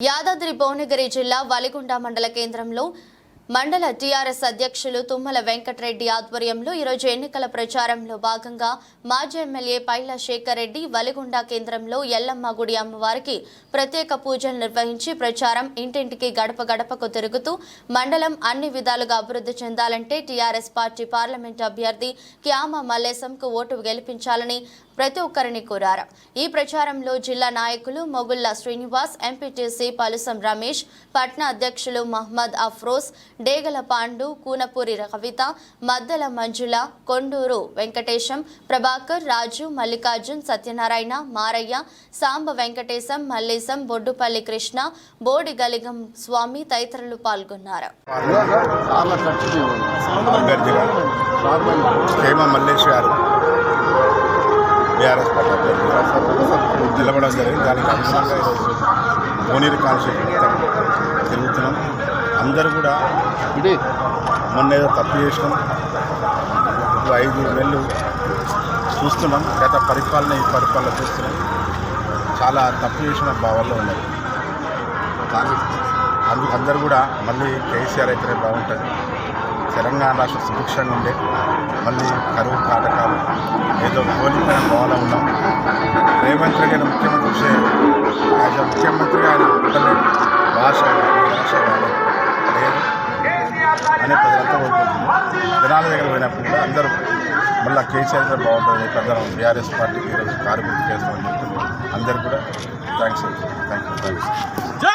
యాదాద్రి భువనగిరి జిల్లా వలిగొండ మండల కేంద్రంలో మండల టీఆర్ఎస్ అధ్యక్షులు తుమ్మల వెంకటరెడ్డి ఆధ్వర్యంలో ఈరోజు ఎన్నికల ప్రచారంలో భాగంగా మాజీ ఎమ్మెల్యే పైల శేఖర్ రెడ్డి వలిగొండ కేంద్రంలో ఎల్లమ్మ గుడి అమ్మవారికి ప్రత్యేక పూజలు నిర్వహించి ప్రచారం ఇంటింటికి గడప గడపకు తిరుగుతూ మండలం అన్ని విధాలుగా అభివృద్ధి చెందాలంటే టీఆర్ఎస్ పార్టీ పార్లమెంటు అభ్యర్థి క్యామ మల్లేశంకు ఓటు గెలిపించాలని ప్రతి ఒక్కరిని కోరారు. ఈ ప్రచారంలో జిల్లా నాయకులు మొగుళ్ళ శ్రీనివాస్ ఎంపీటీసీ పలుసం రమేష్ పట్న అధ్యక్షులు మహ్మద్ అఫ్రోజ్ డేగల పాండు కూనపూరి కవిత మద్దల మంజుల కొండూరు వెంకటేశం ప్రభాకర్ రాజు మల్లికార్జున్ సత్యనారాయణ మారయ్య సాంబ వెంకటేశం మల్లేశం బొడ్డుపల్లి కృష్ణ బోడి గలిగం స్వామి తదితరులు పాల్గొన్నారు. బీఆర్ఎస్ పార్టీ అభ్యర్థిగా నిలబడడం జరిగింది. దానికి అనుగుణంగా ఈరోజు కోనేరు కాన్స్టిట్యూషన్ తిరుగుతున్నాం. అందరూ కూడా మొన్న ఏదో తప్పు చేసినాం. ఇప్పుడు ఐదు నెలలు చూస్తున్నాం. గత పరిపాలన ఈ పరిపాలన చూస్తున్నాం. చాలా తప్పు చేసిన భావాల్లో ఉన్నాయి కానీ అందుకు అందరూ కూడా మళ్ళీ కేసీఆర్ అయితేనే బాగుంటుంది. తెలంగాణ రాష్ట్ర సుభిక్షంగా ఉండే మళ్ళీ కరువు కాటకాలు ఏదో కోల్పోయిన భావన ఉన్నాం. రేవంత్ రెడ్డి గారు ముఖ్యమంత్రి యాజ్ అ ముఖ్యమంత్రిగా ఆయన భాష కానీ భాష. కానీ అనే ప్రజలంతా కోరుకుంటున్నారు జనాల దగ్గర పోయినప్పుడు కూడా అందరూ మళ్ళీ కేసీఆర్ గారు బాగుంటుంది చెప్పి అందరం బీఆర్ఎస్ పార్టీకి ఈరోజు కారు గుర్తు చేస్తామని చెప్తున్నారు. అందరు కూడా థ్యాంక్స్ థ్యాంక్ యూ థ్యాంక్స్